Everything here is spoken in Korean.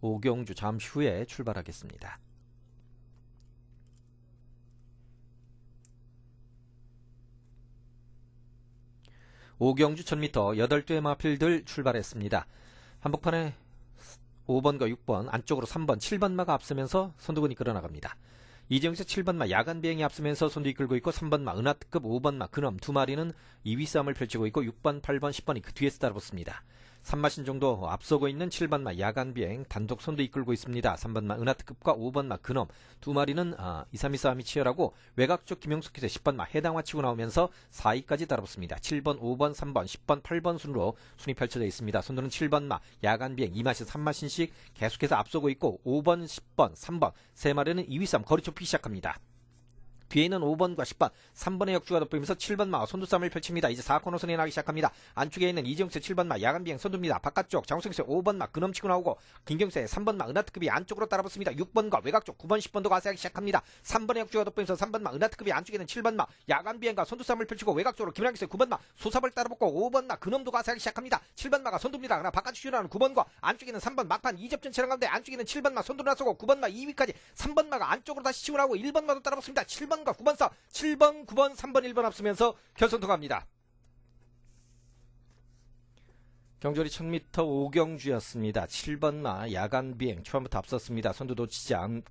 오경주 잠시 후에 출발하겠습니다. 오경주 1000m 8대의 마필들 출발했습니다. 한복판에 5번과 6번, 안쪽으로 3번, 7번 마가 앞서면서 선두군이 끌어나갑니다. 이정세 7번 마 야간 비행이 앞서면서 선두 이끌고 있고 3번 마 은하특급 5번 마 근엄 두 마리는 2위 싸움을 펼치고 있고 6번, 8번, 10번이 그 뒤에서 따라붙습니다. 3마신 정도 앞서고 있는 7번마 야간 비행 단독 선두 이끌고 있습니다. 3번마 은하특급과 5번마 근엄 두 마리는 아, 2, 3위 싸움이 치열하고 외곽 쪽 김용석 기세 10번마 해당화 치고 나오면서 4위까지 따라붙습니다. 7번, 5번, 3번, 10번, 8번 순으로 순위 펼쳐져 있습니다. 선두는 7번마 야간 비행 2마신, 3마신씩 계속해서 앞서고 있고 5번, 10번, 3번 세 마리는 2위 싸움 거리 좁히기 시작합니다. 뒤에는 5번과 10번, 3번의 역주가 돋보이면서 7번 마 선두싸움을 펼칩니다. 이제 4코너 선에 나기 시작합니다. 안쪽에 있는 이정세 7번 마 야간비행 선두입니다. 바깥쪽 장우승세 5번 마 근엄치고 나오고 김경세 3번 마 은하특급이 안쪽으로 따라붙습니다. 6번과 외곽 쪽 9번, 10번도 가세하기 시작합니다. 3번의 역주가 돋보이면서 3번 마 은하특급이 안쪽에 있는 7번 마 야간비행과 선두싸움을 펼치고 외곽 쪽으로 김랑기세 9번 마 소삽을 따라붙고 5번 마 근엄도 가세하기 시작합니다. 7번 마가 선두입니다. 그러나 바깥쪽 주라는 9번과 안쪽에 있는 3번 막판 2접전 차량 가운데 안쪽에 있는 7번 마 선두 나서고 9번 마 2위까지 3번 마가 안쪽으로 다시 치고 나오고 1번 마도 따라붙습니다. 7번 7번과 9번 싸 7번, 9번, 3번, 1번 앞서면서 결선 통합니다. 경절이 1000m 오경주였습니다. 7번 마 야간 비행 초반부터 앞섰습니다. 선두 놓치지 않,